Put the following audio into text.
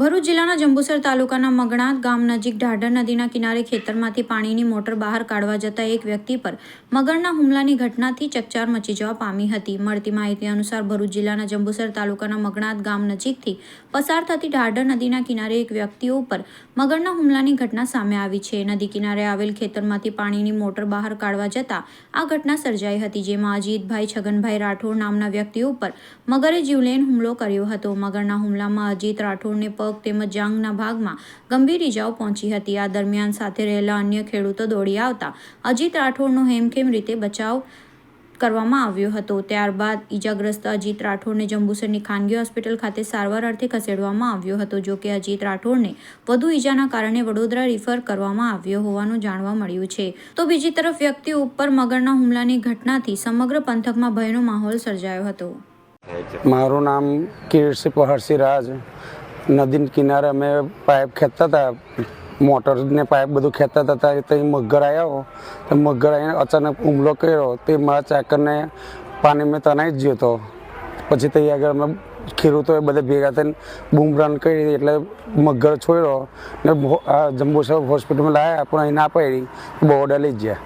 ભરૂચ જિલ્લાના જંબુસર તાલુકાના મગણાત ગામ નજીક ઢાઢર નદીના કિનારે ખેતરમાંથી પાણીની મોટર બહાર કાઢવા જતા એક વ્યક્તિ પર મગરના હુમલાની ઘટનાથી ચકચાર મચી જવા પામી હતી. મળતી માહિતી અનુસાર ભરૂચ જિલ્લાના જંબુસર તાલુકાના મગણાત ગામ નજીકથી પસાર થતી ઢાઢર નદીના કિનારે એક વ્યક્તિઓ ઉપર મગરના હુમલાની ઘટના સામે આવી છે. નદી કિનારે આવેલ ખેતરમાંથી પાણીની મોટર બહાર કાઢવા જતા આ ઘટના સર્જાઈ હતી, જેમાં અજીતભાઈ, છગનભાઈ રાઠોડ નામના વ્યક્તિ ઉપર મગરે જીવલેણ હુમલો કર્યો હતો. મગરના હુમલામાં અજીત રાઠોડને પગ તેમજ જાંઘના ભાગમાં ગંભીર ઇજાઓ પહોંચી હતી. આ દરમિયાન સાથે રહેલા અન્ય ખેડૂતો દોડી આવતા અજીત રાઠોડનો હેમખેમ રીતે બચાવ કરવામાં આવ્યો હતો. ત્યારબાદ ઈજાગ્રસ્ત અજીત રાઠોડને જંબુસરની ખાનગી હોસ્પિટલ ખાતે સારવાર અર્થે ખસેડવામાં આવ્યો હતો, જો કે અજીત રાઠોડને વધુ ઈજાના કારણે વડોદરા રિફર કરવામાં આવ્યો હોવાનું જાણવા મળ્યું છે. તો બીજી તરફ વ્યક્તિ ઉપર મગરના હુમલાની ઘટનાથી સમગ્ર પંથકમાં ભયનો માહોલ સર્જાયો હતો. મારું નામ કીર્તિ પહરસી રાજ નદી કિનારે અમે પાઇપ ખેંચતા હતા. મોટરને પાઇપ બધું ખેંચતા હતા. ત્યાં મગર આવ્યો. તો મગર આવીને અચાનક હુમલો કર્યો. તે મારા ચાકરને પાણી મેં તણાઈ જ ગયો હતો. પછી ત્યાં આગળ અમે ખેડૂતોએ બધા ભેગા થઈને બૂમ રન કરી એટલે મગર છોડ્યો ને આ જંબુસર હોસ્પિટલમાં લાવ્યા પણ અહીં ના પડી. બોર્ડર લઈ ગયા.